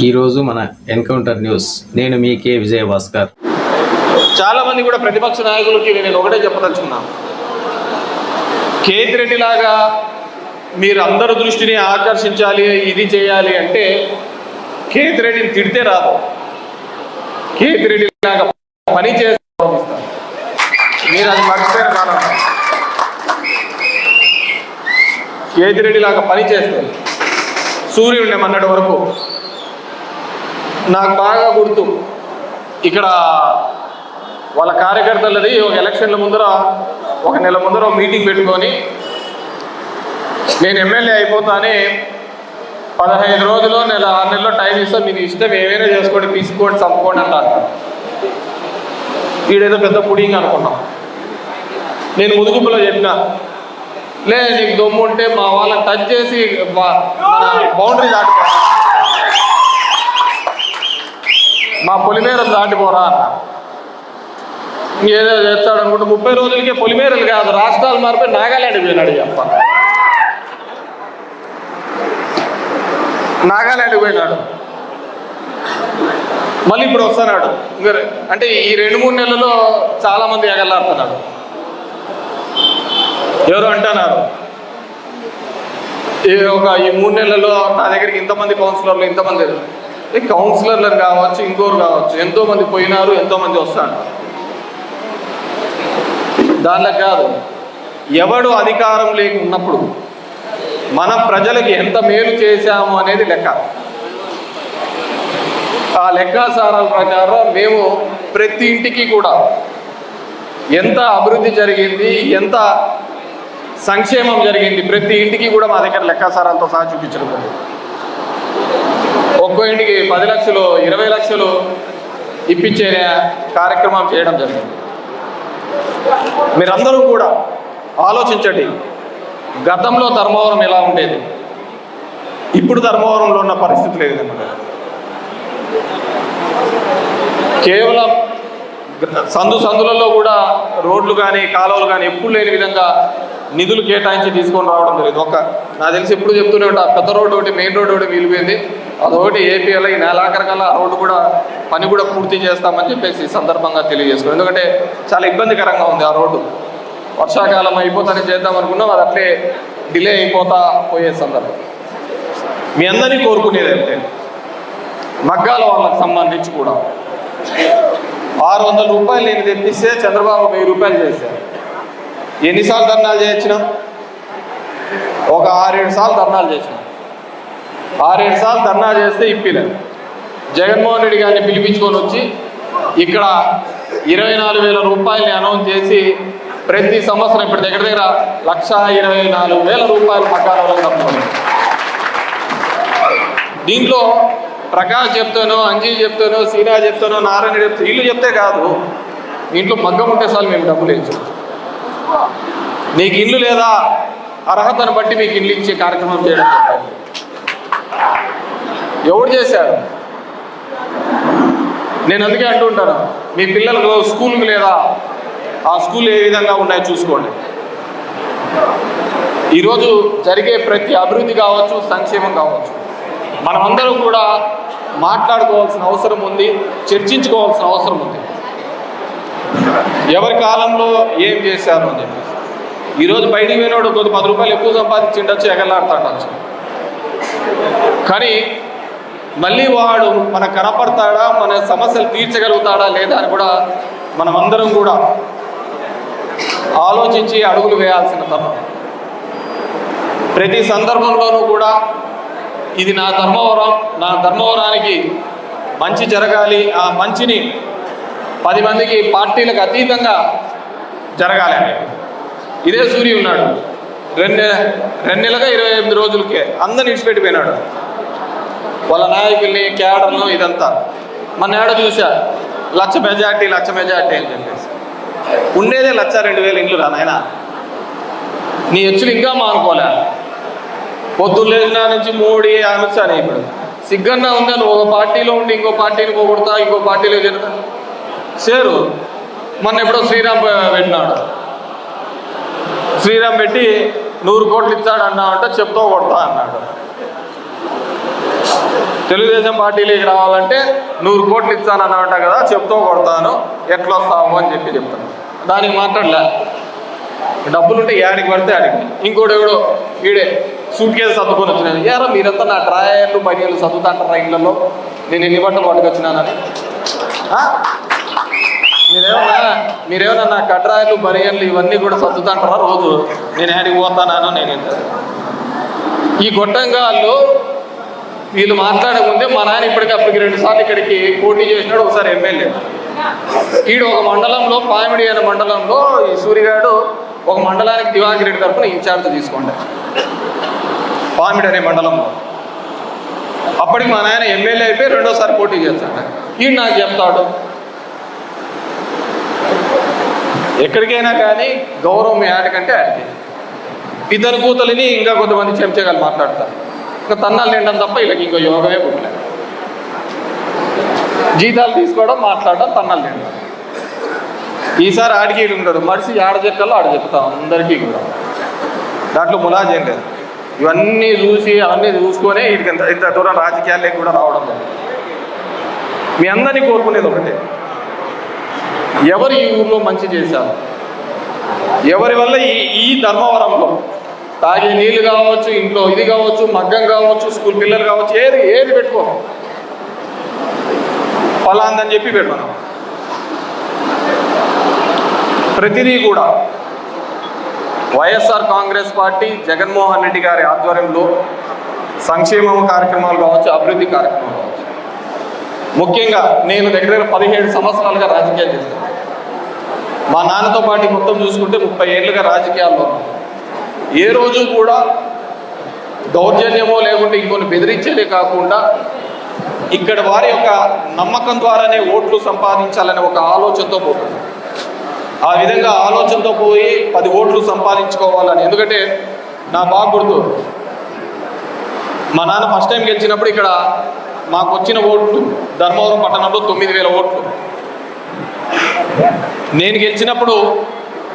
ఈరోజు మన encounter news. నేను మీ కే. విజయ భాస్కర్ చాలా మంది కూడా ప్రతిపక్ష నాయకులకి నేను ఒకటే చెప్పదలుచుకున్నాను కేతిరెడ్డి లాగా మీరు అందరి దృష్టిని ఆకర్షించాలి ఇది చేయాలి అంటే కేతి రెడ్డిని తిడితే రాదు. కేతిరెడ్డి లాగా పని చేసి మీరు అది మర్చిపోయిన కారణం. కేతిరెడ్డి లాగా పని చేస్తారు సూర్యుడు మొన్నటి వరకు నాకు బాగా గుర్తు. ఇక్కడ వాళ్ళ కార్యకర్తలది ఒక ఎలక్షన్ల ముందర ఒక నెల ముందర మీటింగ్ పెట్టుకొని నేను ఎమ్మెల్యే అయిపోతానే పదహైదు రోజులు నెల ఆరు నెలలో టైం ఇస్తే మీకు ఇష్టం ఏమైనా చేసుకోండి తీసుకోండి చంపుకోండి అంటారు వీడేదో పెద్ద పుడింగ్ అనుకున్నాం. నేను ముదుగుపులో చెప్పిన లే నీకు దొమ్ము ఉంటే మా వాళ్ళని టచ్ చేసి బౌండరీ దాటిపో మా పొలిమేరలు దాటిపోరా అన్న. ఏదో చేస్తాడు అనుకుంటే ముప్పై రోజులకే పొలిమేరలు కాదు రాష్ట్రాలు మారిపోయి నాగాల్యాండ్ పోయినాడు చెప్ప. నాగాల్యాండ్ పోయినాడు. మళ్ళీ ఇప్పుడు వస్తున్నాడు. అంటే ఈ రెండు మూడు నెలల్లో చాలా మంది ఎగలాడుతున్నాడు ఎవరు అంటున్నారు? ఈ ఒక ఈ మూడు నెలల్లో నా దగ్గరికి ఇంతమంది కౌన్సిలర్లు ఇంతమంది ఈ కౌన్సిలర్లు కావచ్చు ఇంకోరు కావచ్చు ఎంతో మంది పోయినారు ఎంతో మంది వస్తారు దానిలో కాదు ఎవడు అధికారం లేకున్నప్పుడు మన ప్రజలకి ఎంత మేలు చేశాము అనేది లెక్క ఆ లెక్కాసారాల ప్రకారం మేము ప్రతి ఇంటికి కూడా ఎంత అభివృద్ధి జరిగింది ఎంత సంక్షేమం జరిగింది ప్రతి ఇంటికి కూడా మా దగ్గర లెక్కాసారాలతో సహా చూపించడం జరిగింది. ఒక్కో ఇంటికి పది లక్షలు ఇరవై లక్షలు ఇప్పించే కార్యక్రమం చేయడం జరిగింది. మీరందరూ కూడా ఆలోచించండి. గతంలో ధర్మవరం ఎలా ఉండేది? ఇప్పుడు ధర్మవరంలో ఉన్న పరిస్థితులు ఏ విధంగా ఉన్నాయి? కేవలం సందు సందులలో కూడా రోడ్లు కానీ కాలువలు కానీ ఎప్పుడు లేని విధంగా నిధులు కేటాయించి తీసుకొని రావడం జరిగింది. ఒక నాకు తెలిసి ఎప్పుడు చెప్తూనే ఉంటా పెద్ద రోడ్డు ఒకటి మెయిన్ రోడ్డు ఒకటి మిగిలిపోయింది. అదొకటి ఏపీఎల్ ఈ నెలాఖరికల్లా ఆ రోడ్డు కూడా పని కూడా పూర్తి చేస్తామని చెప్పేసి ఈ సందర్భంగా తెలియజేసుకోండి ఎందుకంటే చాలా ఇబ్బందికరంగా ఉంది ఆ రోడ్డు. వర్షాకాలం అయిపోతానే చేద్దాం అనుకున్నాం అది అట్లే డిలే అయిపోతా పోయే సందర్భం. మీ అందరినీ కోరుకునేది అంటే మగ్గాల వాళ్ళకి సంబంధించి కూడా. ఆరు వందల రూపాయలు నేను తెప్పిస్తే చంద్రబాబు వెయ్యి రూపాయలు చేశారు. ఎన్నిసార్లు ధర్నాలు చేయించిన? ఒక ఆరేడు సార్లు ధర్నాలు చేసిన. ఆరేడు సార్లు ధర్నా చేస్తే ఇప్పిలేదు జగన్మోహన్ రెడ్డి గారిని పిలిపించుకొని వచ్చి ఇక్కడ ఇరవై నాలుగు వేల రూపాయలని అనౌన్స్ చేసి ప్రతి సంవత్సరం ఇప్పుడు దగ్గర దగ్గర లక్ష ఇరవై నాలుగు వేల రూపాయలు పక్కన వాళ్ళకి దీంట్లో ప్రకాష్ చెప్తాను అంజీ చెప్తాను సీనా చెప్తాను నారాయణ చెప్తాను వీళ్ళు చెప్తే కాదు. ఇంట్లో మగ్గం ఉంటే మేము డబ్బులు ఇచ్చాం నీకు ఇల్లు లేదా? అర్హతను బట్టి మీకు ఇల్లు ఇచ్చే కార్యక్రమం చేయడం ఎవరు ఎవడు చేశారు నేను అందుకే అంటుంటాను మీ పిల్లలకు స్కూల్కి లేదా? ఆ స్కూల్ ఏ విధంగా ఉన్నాయో చూసుకోండి. ఈరోజు జరిగే ప్రతి అభివృద్ధి కావచ్చు సంక్షేమం కావచ్చు. మనమందరం కూడా మాట్లాడుకోవాల్సిన అవసరం ఉంది చర్చించుకోవాల్సిన అవసరం ఉంది. ఎవరి కాలంలో ఏం చేశారు అని చెప్పేసి. ఈరోజు బయటికి పోయినోడు కొద్ది పది రూపాయలు ఎక్కువ సంపాదించి ఉండొచ్చు ఎగలాడుతుండొచ్చు కానీ మళ్ళీ వాడు మన కనపడతాడా మన సమస్యలు తీర్చగలుగుతాడా లేదా అని కూడా మనమందరం కూడా ఆలోచించి అడుగులు వేయాల్సిన ధర్మం ప్రతి సందర్భంలోనూ కూడా ఇది నా ధర్మవరం నా ధర్మవరానికి మంచి జరగాలి ఆ మంచిని పది మందికి పార్టీలకు అతీతంగా జరగాలి అని. ఇదే సూర్యున్నాడు రెండు రెండు నెలగా ఇరవై ఎనిమిది రోజులకే అందరిని ఇడిచిపెట్టిపోయినాడు వాళ్ళ నాయకుల్ని క్యాడర్లు ఇదంతా. మన ఏడ చూసా లక్ష మెజార్టీ లక్ష మెజార్టీ అని చెప్పేసి. ఉండేదే లక్ష రెండు వేల ఇండ్లు రా నాయన. నీ హెచ్చులు ఇంకా మానుకోలే. పొద్దున్న లేచిన నుంచి మోడీ అమిత్ షా ఇప్పుడు. సిగ్గన్నా ఉందా నువ్వు? ఒక పార్టీలో ఉండి ఇంకో పార్టీని పోగొడతా ఇంకో పార్టీలో చేరుతా? చేరు. మొన్న ఎప్పుడో శ్రీరామ్ పెట్టినాడు. శ్రీరామ్ పెట్టి నూరు కోట్లు ఇచ్చాడు అన్నా అంటే చెప్తా కొడతా అన్నాడు. తెలుగుదేశం పార్టీలోకి రావాలంటే నూరు కోట్లు ఇస్తానన్నమాట కదా చెప్తూ కొడతాను. ఎట్లా వస్తావు అని చెప్పి చెప్తాను. దానికి మాట్లాడలే. డబ్బులుంటే యాడికి పడితే ఆడికి ఇంకోటి ఎవడో ఈడే సూట్ కేసు సర్దుకొని వచ్చినాను ఏరా మీరంతా నా డ్రాయర్లు బనియలు చదువుతాంటారా ఇళ్ళలో. నేను ఎన్ని బట్టలు పట్టుకొచ్చినానని. మీరేమైనా మీరేమన్నా నా కడ్రాయలు బరియన్లు ఇవన్నీ కూడా సర్దుతాంటారా రోజు? నేను యాడికి పోతానాను నేను ఈ గొట్టంగాళ్ళు వీళ్ళు మాట్లాడకముందే మా నాయన ఇప్పటికప్పటికి రెండు సార్లు ఇక్కడికి పోటీ చేసినాడు ఒకసారి ఎమ్మెల్యే. ఈడు ఒక మండలంలో పామిడి అనే మండలంలో ఈ సూరిగాడు ఒక మండలానికి దివాకర్ రెడ్డి తరఫున ఇన్ఛార్జ్ తీసుకోండి. పామిడి అనే మండలంలో. అప్పటికి మా నాయన ఎమ్మెల్యే అయిపోయి రెండోసారి పోటీ చేస్తాడు. ఈడు నాకు చెప్తాడు ఎక్కడికైనా కానీ గౌరవం ఆటకంటే ఆడితే. ఇద్దరు కూతులని ఇంకా కొంతమంది చెంచగాలు మాట్లాడతారు. ఇంకా తన్నాలు నిండడం తప్ప వీళ్ళకి ఇంకో యోగమే పుట్టలేదు జీతాలు తీసుకోవడం మాట్లాడడం తన్నాలు నిండడం. ఈసారి ఆడికి ఈడు ఉంటాడు. మనిషి ఆడ చెక్కల్లో ఆడ చెప్తాం అందరికీ కూడా. దాంట్లో ములాజేం లేదు. ఇవన్నీ చూసి అవన్నీ చూసుకొనే వీటికి ఇంత ఇంత దూరం రాజకీయాలకి కూడా రావడం లేదు. మీ అందరినీ కోరుకునేది ఒకటే. ఎవరు ఈ ఊర్లో మంచి చేశారు? ఎవరి వల్ల ఈ ఈ ధర్మవరంలో? తాగే నీళ్ళు కావచ్చు ఇంట్లో ఇది కావచ్చు మగ్గం కావచ్చు స్కూల్ పిల్లలు కావచ్చు ఏది ఏది పెట్టుకో. ఫలాందని చెప్పి పెట్టుకున్నాం ప్రతిదీ కూడా వైఎస్ఆర్ కాంగ్రెస్ పార్టీ జగన్మోహన్ రెడ్డి గారి ఆధ్వర్యంలో సంక్షేమ కార్యక్రమాలు కావచ్చు అభివృద్ధి కార్యక్రమాలు. ముఖ్యంగా నేను దగ్గర దగ్గర పదిహేడు సంవత్సరాలుగా రాజకీయాలు చేస్తాను. మా నాన్నతో పాటు మొత్తం చూసుకుంటే ముప్పై ఏళ్ళుగా రాజకీయాల్లో ఏ రోజు కూడా దౌర్జన్యమో లేకుంటే ఇంకొన్ని బెదిరించేదే కాకుండా ఇక్కడ వారి యొక్క నమ్మకం ద్వారానే ఓట్లు సంపాదించాలనే ఒక ఆలోచనతో పోతుంది ఆ విధంగా ఆలోచనతో పోయి పది ఓట్లు సంపాదించుకోవాలని. ఎందుకంటే నా బాగా గుర్తు మా నాన్న ఫస్ట్ టైం గెలిచినప్పుడు ఇక్కడ మాకు వచ్చిన ఓట్లు ధర్మవరం పట్టణంలో తొమ్మిది వేల ఓట్లు. నేను గెలిచినప్పుడు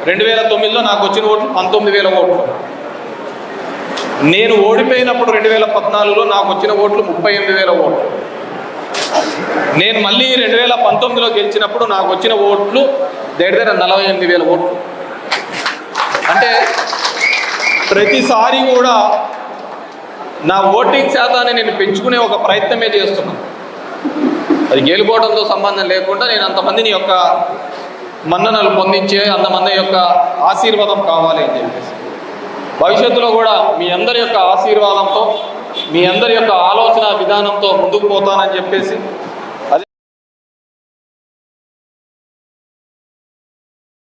రెండు వేల తొమ్మిదిలో నాకు వచ్చిన ఓట్లు పంతొమ్మిది వేల ఓట్లు. నేను ఓడిపోయినప్పుడు రెండు వేల పద్నాలుగులో నాకు వచ్చిన ఓట్లు ముప్పై ఎనిమిది వేల ఓట్లు. నేను మళ్ళీ రెండు వేల పంతొమ్మిదిలో గెలిచినప్పుడు నాకు వచ్చిన ఓట్లు దగ్గర దగ్గర నలభై ఎనిమిది వేల ఓట్లు. అంటే ప్రతిసారి కూడా నా ఓటింగ్ శాతాన్ని నేను పెంచుకునే ఒక ప్రయత్నమే చేస్తున్నాను. అది గెలుపోవడంతో సంబంధం లేకుండా నేను అంతమందిని యొక్క మన్ననలు పొందించే అంతమంది యొక్క ఆశీర్వాదం కావాలి అని చెప్పేసి. భవిష్యత్తులో కూడా మీ అందరి యొక్క ఆశీర్వాదంతో మీ అందరి యొక్క ఆలోచన విధానంతో ముందుకు పోతానని చెప్పేసి